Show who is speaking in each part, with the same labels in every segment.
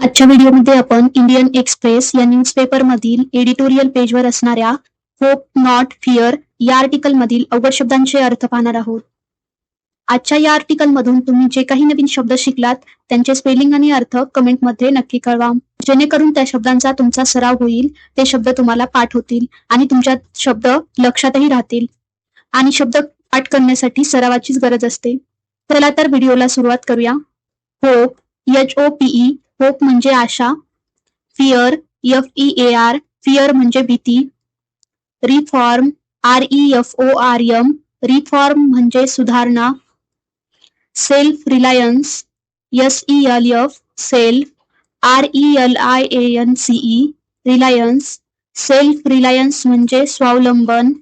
Speaker 1: आजच्या व्हिडिओमध्ये आपण इंडियन एक्सप्रेस या न्यूजपेपर मधील एडिटोरियल पेजवर असणाऱ्या होप नॉट फिअर या आर्टिकल मधील अवघड शब्दांचे अर्थ पाहणार आहोत. आजच्या या आर्टिकल मधून तुम्ही जे काही नवीन शब्द शिकलात त्यांचे स्पेलिंग आणि अर्थ कमेंटमध्ये नक्की कळवा. जेणेकरून त्या शब्दांचा तुमचा सराव होईल ते शब्द तुम्हाला पाठ होतील आणि तुमच्या शब्द लक्षातही राहतील. आणि शब्द पाठ करण्यासाठी सरावाचीच गरज असते. चला तर व्हिडिओला सुरुवात करूया. Hope H O P E hope म्हणजे आशा fear F E A R fear म्हणजे भीती reform R E F O R M reform म्हणजे सुधारणा self reliance S E L F self R E L I A N C E reliance self reliance म्हणजे स्वावलंबन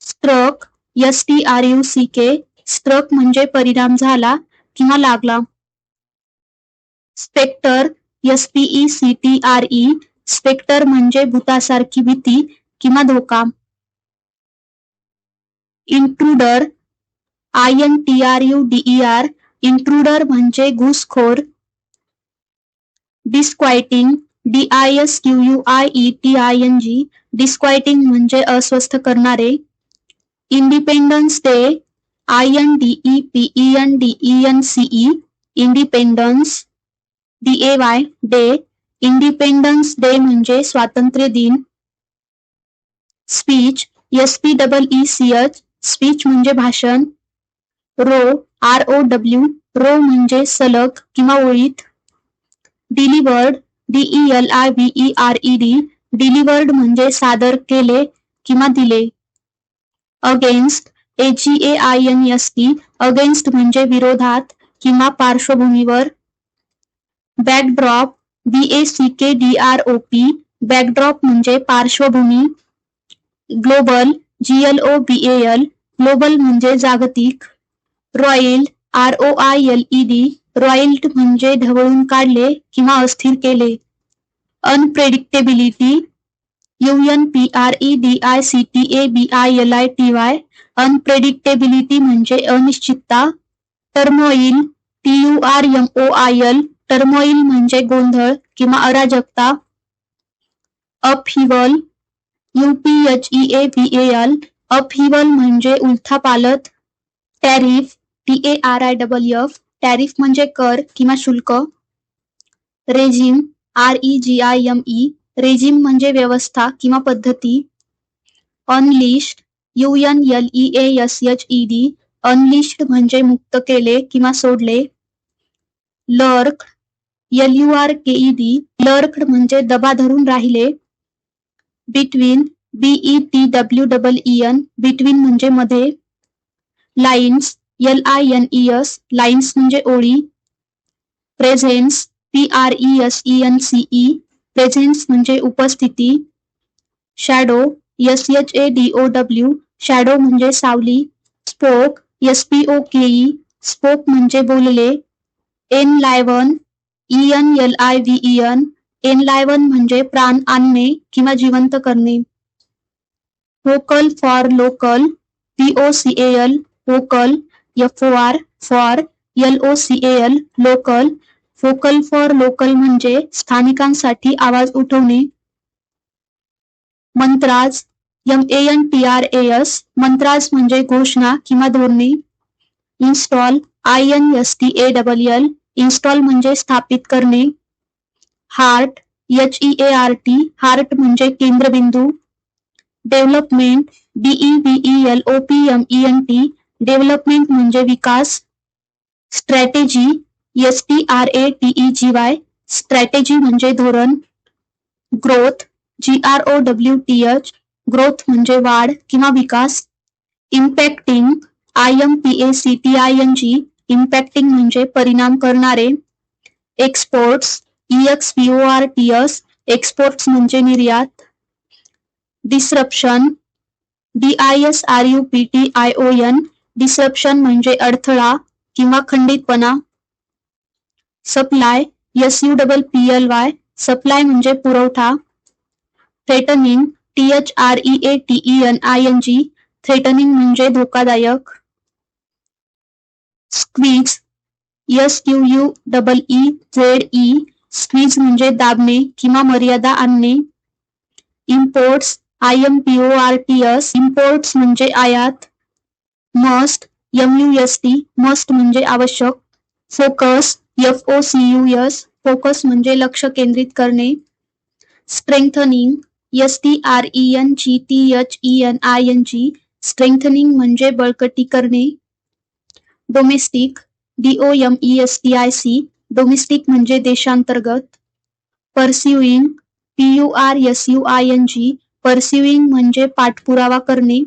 Speaker 1: struck S T R U C K struck म्हणजे परिणाम झाला किंवा लागला. Spectre S P E C T R E spectre म्हणजे भूतासारखी भीती किंवा धोका. Intruder I N T R U D E R intruder म्हणजे घुसखोर. Disquieting D I S Q U I E T I N G disquieting म्हणजे अस्वस्थ करणारे. Independence day I N D E P E N D E N C E independence D A Y day independence day म्हणजे स्वातंत्र्य दिन. Speech S P double E C H speech म्हणजे भाषण. रो are O W रो म्हणजे सलग किंवा ओळीत. Delivered D E L I V R E D delivered म्हणजे सादर केले किंवा दिले. Against A G A I N S T against म्हणजे विरोधात किंवा पार्श्वभूमीवर. Backdrop B A C K D R O P backdrop म्हणजे पार्श्वभूमी global G L O B L global म्हणजे जागतिक roiled R O I L E D roiled म्हणजे ढवळून काढले किंवा अस्थिर केले. Unpredictability U N P R E D I C T A B I L I T Y unpredictability म्हणजे अनिश्चितता turmoil T U R M O I L turmoil म्हणजे गोंधळ किंवा अराजकता. अपहिवल युपीएच ई ए व्ही अपहिवल म्हणजे उलथापालत tariff T A R I double F. Tariff म्हणजे कर किंवा शुल्क. Regime R E G I M E. Regime म्हणजे व्यवस्था किंवा पद्धती. Unleashed U N L E A S H E D. Unleashed म्हणजे मुक्त केले किंवा सोडले. लर्क एल यू आर के ई डी लर्क्ड म्हणजे दबा धरून राहिले. Between B E T W double E N between म्हणजे मध्ये. Lines L I N E S lines म्हणजे ओळी. Presence P R E S E N C E presence म्हणजे उपस्थिती. Shadow S H A D O W shadow म्हणजे सावली. Spoke S P O K E spoke म्हणजे बोलले. Enliven E N L I V N N liven म्हणजे प्राण आणणे किंवा जिवंत करणे. Vocal for local, P O C L vocal F O R, for, L O C L, local vocal for local म्हणजे स्थानिकांसाठी आवाज़ उठवणे. Mantras, M A N T R A S, mantras म्हणजे घोषणा किंवा धोरणे. Install, I N S T A double L install म्हणजे स्थापित करणे. Heart H E A R T heart म्हणजे केंद्रबिंदू. Development D E V L O P M E N T development म्हणजे विकास. Strategy S T R A T E G Y strategy म्हणजे धोरण. Growth G R O W T H growth म्हणजे वाढ किंवा विकास. Impacting I M P A C T I N G impacting म्हणजे परिणाम करणारे. Exports E X P O R T S exports म्हणजे निर्यात. Disruption D I S R U P T I O N disruption म्हणजे अडथळा किंवा खंडितपणा. Supply S U double P L Y supply म्हणजे पुरवठा. Threatening T H R E A T E N I N G threatening म्हणजे धोकादायक. Squeeze S Q U double E Z E. Squeeze म्हणजे दाबणे किंवा मर्यादा आणणे. Imports I M P O R T S. Imports म्हणजे आयात. Must M U S T. Must म्हणजे आवश्यक. Focus F O C U S. Focus म्हणजे लक्ष केंद्रित करणे. Strengthening S T R E N G T H E N I N G. Strengthening म्हणजे बळकटी करणे. Domestic D O M E S T I C domestic म्हणजे देशांतर्गत. Pursuing P U R S U I N G pursuing म्हणजे पाठपुरावा करणे.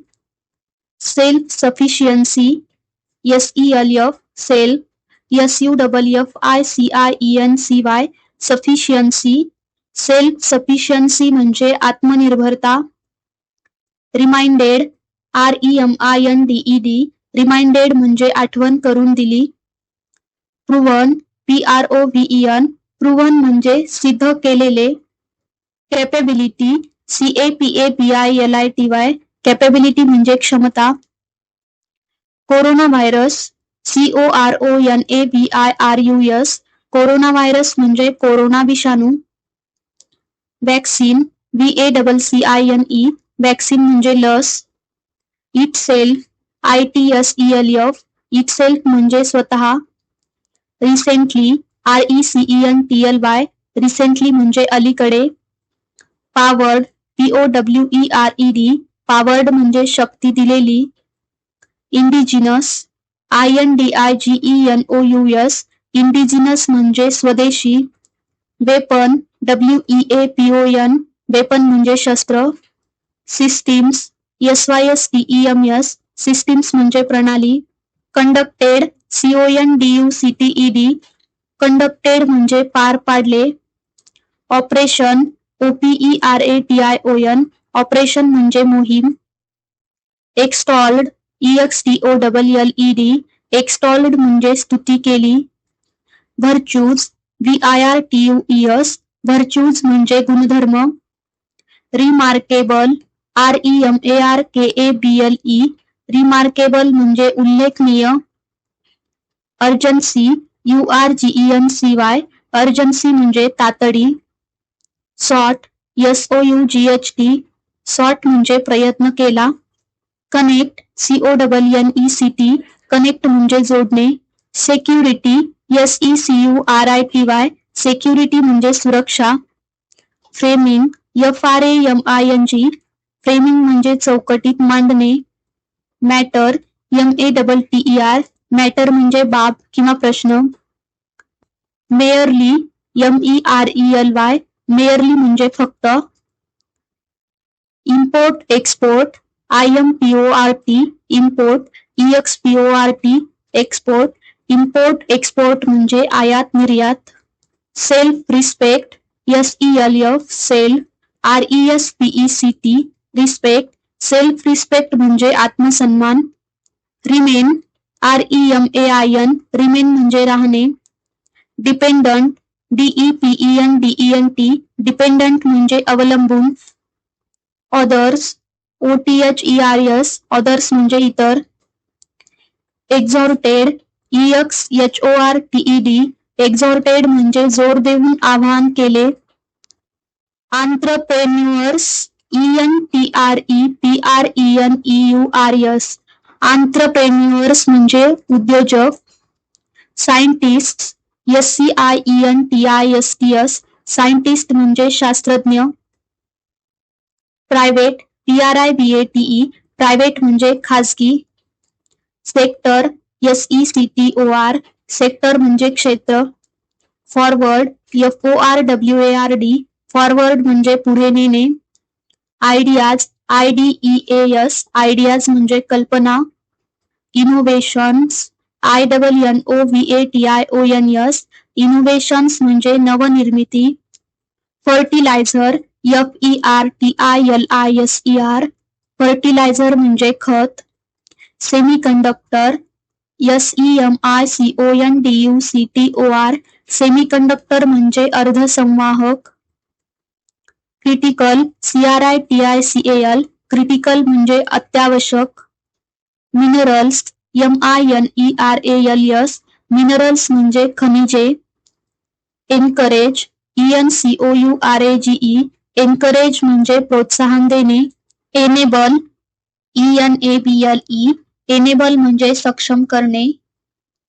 Speaker 1: Self sufficiency S E L F self S U double F I C I E N C Y sufficiency self sufficiency म्हणजे आत्मनिर्भरता. Reminded R E M I N D E D reminded म्हणजे आठवण करून दिली. Proven P R O V N proven म्हणजे सिद्ध केलेले. Capability C A P A P I L I T Y capability म्हणजे क्षमता. Corona virus C O R O N A B I R U S corona virus म्हणजे corona विषाणू. Vaccine V A double C I N E vaccine म्हणजे लस. Itself I T S E L F it म्हणजे स्वतः recently R E C E N T L Y recently म्हणजे अलीकडे. Powered P O W E R E D powered म्हणजे शक्ती दिलेली. Indigenous I N D I G E N O U S indigenous म्हणजे स्वदेशी. Weapon W E A P O N weapon म्हणजे शस्त्र. Systems S Y S T E M S systems प्रणाली. Conducted C O N D U C T E D conducted पार पाडले. Operation O P E R A T I O N operation म्हणजे मोहीम. Extolled E X T O double L E D extolled म्हणजे स्तुती केली. Virtues V R T U गुणधर्म. Remarkable R E M A R K A B L E remarkable म्हणजे उल्लेखनीय. Urgency U R G E N C Y urgency म्हणजे तातडी. Sought S O U G H T sought म्हणजे प्रयत्न केला. Connect C O double N E C T connect म्हणजे जोडणे. Security S E C U R I T Y security म्हणजे सुरक्षा. Framing F R M I N G framing म्हणजे चौकटीत मांडणे. Matter M A double T E R matter बाब किंवा प्रश्न. Merely M E R E L Y merely फक्त. Import export I M P O R T import E X P O R T export import export म्हणजे आयात, निर्यात. Self respect S E L F self R E S P E C T respect self respect म्हणजे आत्मसन्मान. Remain R E M A I N remain म्हणजे राहणे. Dependent D E P E N D E N T dependent म्हणजे अवलंबून. Others O T H E R S others म्हणजे इतर. Exhorted E X H O R T E D exhorted म्हणजे ज़ोर देऊन आवाहन केले. Entrepreneurs E N T R E P R E N E U R S entrepreneurs म्हणजे उद्योजक scientist S C I E N T I S T S scientist म्हणजे शास्त्रज्ञ. Private P R I B A T E private म्हणजे खाजगी. Sector S E C T O R sector म्हणजे क्षेत्र. Forward F O R W A R D forward म्हणजे पुढे नेणे ideas I D E S ideas म्हणजे कल्पना innovations I double N O V A T I O N S innovations म्हणजे नवनिर्मिती fertiliser F E R T I L I S E R fertiliser म्हणजे खत semi conductor S E M I C O N D U C T O R semiconductor म्हणजे अर्धसंवाहक critical C R I T I C A L critical अत्यावश्यक. Minerals M I N E R A L S minerals खनिजे. Encourage E N C O U R A G E encourage म्हणजे प्रोत्साहन देणे. Enable E N A B L E enable म्हणजे सक्षम करणे.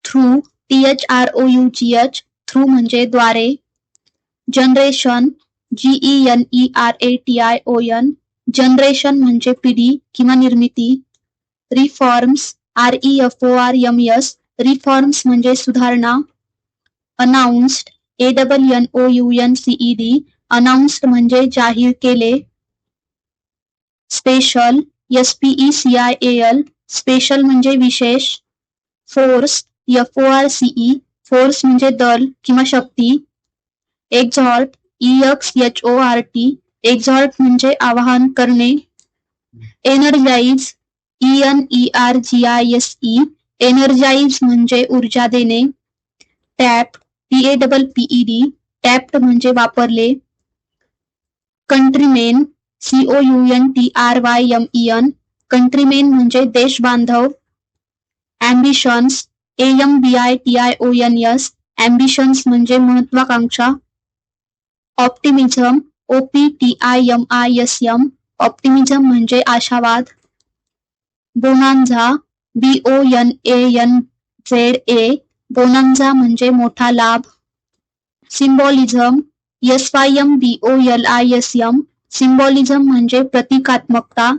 Speaker 1: Through T H R O U G H through म्हणजे द्वारे. Generation G E N E R A T I O N generation पिढी किंवा निर्मिती. Reforms R E F O R M S reforms सुधारणा. Announced A double N O U N C E D announced जाहीर केले. Special S P E C I L special wishes. Force F O R C E force दल किंवा शक्ती. एक्झॉर्ट ई X H म्हणजे आवाहन करणे. Energise E N E R G I S E energise म्हणजे ऊर्जा देणे. Tap T A double P E D tapped म्हणजे वापरले. Countrymen C O U N T R Y M E N countrymen म्हणजे देश बांधव ambitions A M B I T I O N S ambitions म्हणजे महत्वाकांक्षा. Optimism O P T I M I S M optimism म्हणजे आशावाद. Bonanza B O N A N Z A bonanza म्हणजे मोठा लाभ. Symbolism S Y M B O L I S M symbolism म्हणजे प्रतिकात्मकता.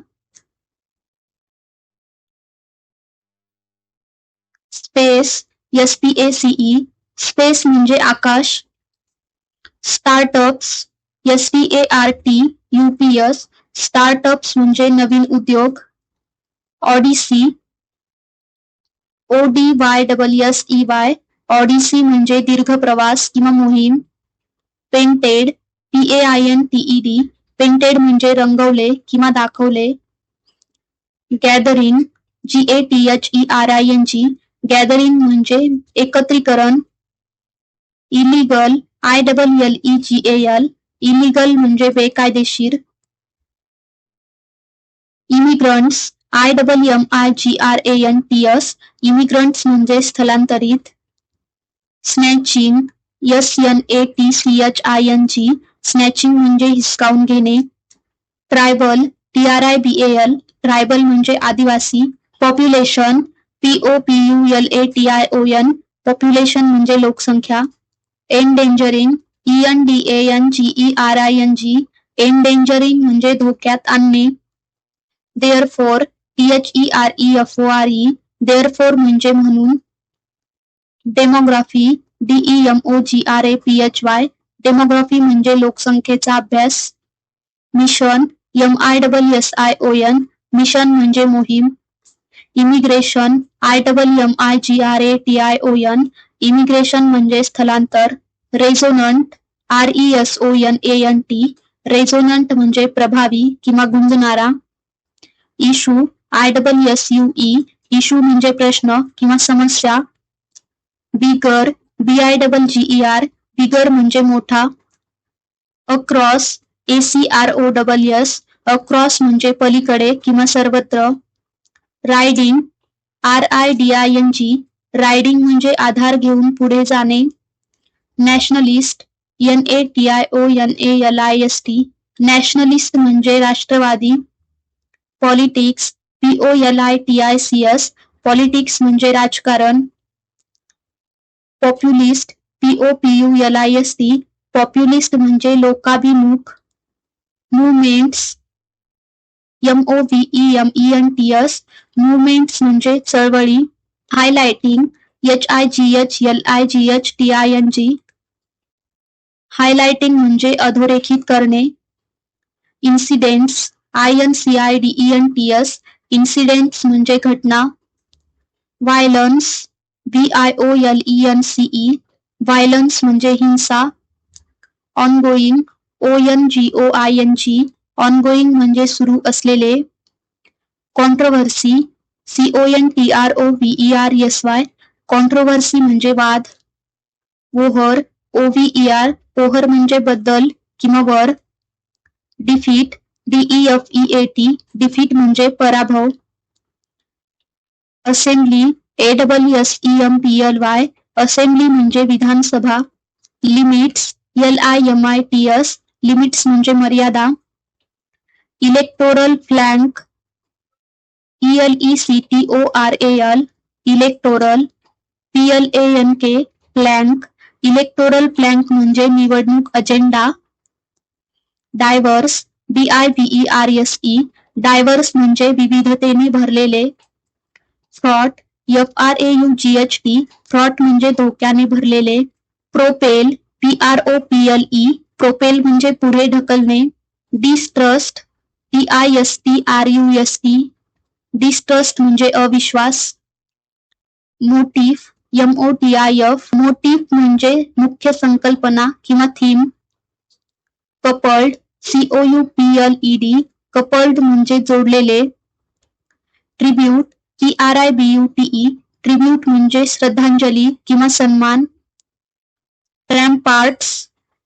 Speaker 1: Space S P A C E space म्हणजे आकाश. Startups S P A R T U P S startups नवीन उद्योग odyssey O D Y double S E Y odyssey दीर्घ प्रवास किंवा मोहीम painted P A I N T D painted रंगवले किंवा दाखवले gathering G A T H E R I N G gathering एकत्रीकरण illegal I double L E G A L illegal म्हणजे बेकायदेशीर. Immigrants I double M I G R A N T S immigrants म्हणजे स्थलांतरित. Snatching S N A T C H I N G snatching म्हणजे हिसकावून घेणे. Tribal T R I B L tribal म्हणजे आदिवासी. Population P O P U L A T I O N population म्हणजे लोकसंख्या. Endangering E N D A N G E R I N G endangering म्हणजे धोक्यात आणणे. Therefore T H E R E F O R E therefore म्हणजे म्हणून. Demography D E M O G R A P H Y demography म्हणजे लोकसंख्येचा अभ्यास. Mission M I double S I O N mission म्हणजे मोहीम. Immigration I double M I G R A T I O N immigration म्हणजे स्थलांतर, resonant R E S O N A N T resonant म्हणजे प्रभावी किंवा गुंजणारा. Issue I double S U E issue म्हणजे प्रश्न किंवा समस्या. Bigger B I double G E R bigger म्हणजे मोठा. Across A C R O double S across म्हणजे पलीकडे किंवा सर्वत्र. Riding R I D I N G riding म्हणजे आधार घेऊन पुढे जाणे. Nationalist N A T I O N A L I S T. Nationalist म्हणजे राष्ट्रवादी. Politics P O L I T I C S. Politics म्हणजे राजकारण. Populist P O P U L I S T. Populist म्हणजे लोकाभिमुख. Movements M O V M E N T S. Movements म्हणजे चळवळी. Highlighting H I L I G H highlighting म्हणजे अधोरेखित करणे. Incidents I N C I D E N T S incidents म्हणजे घटना. Violence V I O L E N C E violence म्हणजे हिंसा. Ongoing O N G O I N G ongoing म्हणजे सुरू असलेले. Controversy C O N T R O V R S Y controversy म्हणजे वाद. Over O V R over म्हणजे बद्दल किंवा वर. Defeat D E F E A T defeat म्हणजे पराभव. Assembly A double S E M P L Y assembly म्हणजे विधानसभा. Limits L I M I T S limits म्हणजे मर्यादा. Electoral flank L E C T O R A L electoral P L A N K plank electoral plank म्हणजे निवडणूक agenda diverse D I V R S E diverse म्हणजे विविधतेने भरलेले fraught F R A U G H T fraught म्हणजे धोक्याने भरलेले propel P R O P L E propel म्हणजे पुढे ढकलणे distrust T I S T R U S T distrust म्हणजे अविश्वास. Motif M O T I F motif म्हणजे मुख्य संकल्पना किंवा theme coupled C O U P L E D coupled म्हणजे जोडलेले. Tribute T R I B U T E tribute म्हणजे श्रद्धांजली किंवा सन्मान. Ramparts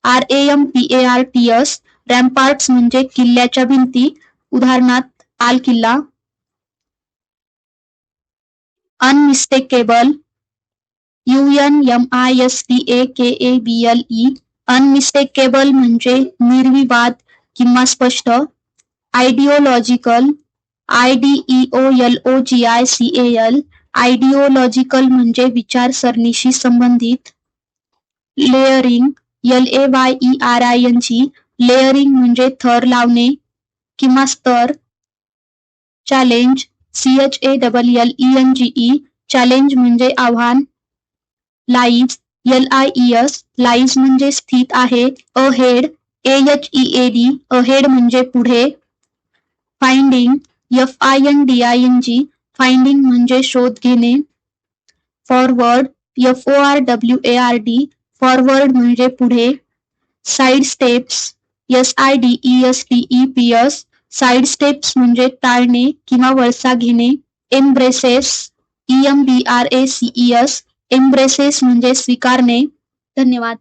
Speaker 1: R A M P A R T S ramparts म्हणजे किल्ल्याच्या भिंती. उदाहरणार्थ आल किल्ला unmistakable U N M I S T A K A B L E unmistakable म्हणजे निर्विवाद किंवा स्पष्ट. Ideological I D E O L O G I C A L ideological म्हणजे विचारसरणीशी संबंधित. Layering L A Y E R I N G layering म्हणजे थर लावणे किंवा स्तर. Challenge C H A double L E N G E challenge म्हणजे आव्हान. Live L I E S live म्हणजे स्थित आहे. Ahead A H E A D ahead म्हणजे पुढे. Finding F I N D I N G finding म्हणजे शोध घेणे. Forward F O R W A R D forward म्हणजे पुढे. Sidesteps S I D E S T E P S sidesteps म्हणजे टाळणे किंवा वळसा घेणे embraces E M B R A C E S embraces म्हणजे स्वीकारणे. धन्यवाद.